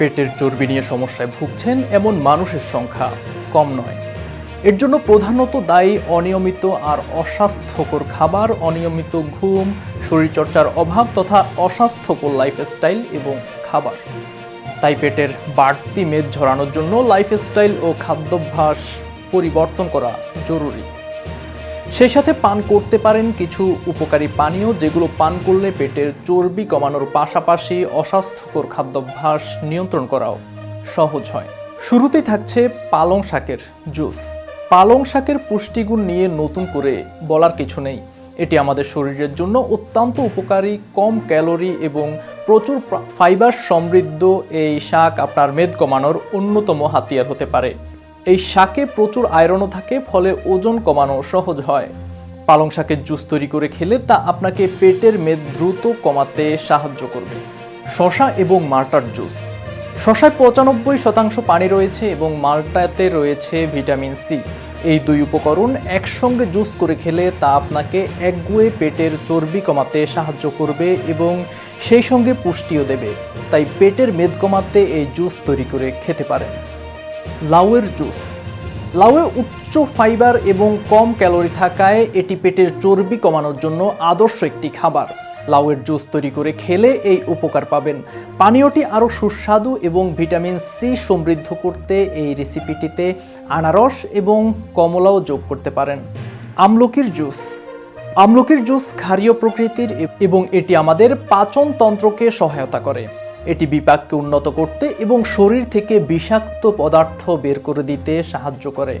পেটের চর্বি নিয়ে সমস্যায় ভুগছেন এমন মানুষের সংখ্যা কম নয়। এর জন্য প্রধানত দায়ী, অনিয়মিত আর অস্বাস্থ্যকর খাবার, অনিয়মিত ঘুম, শরীরচর্চার অভাব তথা অস্বাস্থ্যকর লাইফস্টাইল এবং খাবার। তাই পেটের বাড়তি মেদ ঝরানোর জন্য লাইফস্টাইল ও খাদ্যাভ্যাস পরিবর্তন করা জরুরি। সেই সাথে পান করতে পারেন কিছু উপকারী পানীয়, যেগুলো পান করলে পেটের চর্বি কমানোর পাশাপাশি অস্বাস্থ্যকর খাদ্যাভ্যাস নিয়ন্ত্রণ করাও সহজ হয়। শুরুতেই থাকছে পালং শাকের জুস। পালং শাকের পুষ্টিগুণ নিয়ে নতুন করে বলার কিছু নেই। এটি আমাদের শরীরের জন্য অত্যন্ত উপকারী, কম ক্যালোরি এবং প্রচুর ফাইবার সমৃদ্ধ। এই শাক আপনার মেদ কমানোর অন্যতম হাতিয়ার হতে পারে। এই শাকে প্রচুর আয়রনও থাকে, ফলে ওজন কমানো সহজ হয়। পালং শাকের জুস তৈরি করে খেলে তা আপনাকে পেটের মেদ দ্রুত কমাতে সাহায্য করবে। শশা এবং মাল্টার জুস। শশায় পঁচানব্বই শতাংশ পানি রয়েছে এবং মাল্টাতে রয়েছে ভিটামিন সি। এই দুই উপকরণ একসঙ্গে জুস করে খেলে তা আপনাকে একগুয়ে পেটের চর্বি কমাতে সাহায্য করবে এবং সেই সঙ্গে পুষ্টিও দেবে। তাই পেটের মেদ কমাতে এই জুস তৈরি করে খেতে পারেন। লাউয়ের জুস। লাউয়ে উচ্চ ফাইবার এবং কম ক্যালোরি থাকায় এটি পেটের চর্বি কমানোর জন্য আদর্শ একটি খাবার। লাউয়ের জুস তৈরি করে খেলে এই উপকার পাবেন। পানীয়টি আরও সুস্বাদু এবং ভিটামিন সি সমৃদ্ধ করতে এই রেসিপিটিতে আনারস এবং কমলাও যোগ করতে পারেন। আমলকির জুস। আমলকির জুস ক্ষারীয় প্রকৃতির এবং এটি আমাদের পাচন তন্ত্রকে সহায়তা করে। এটি বিপাককে উন্নত করতে এবং শরীর থেকে বিষাক্ত পদার্থ বের করে দিতে সাহায্য করে।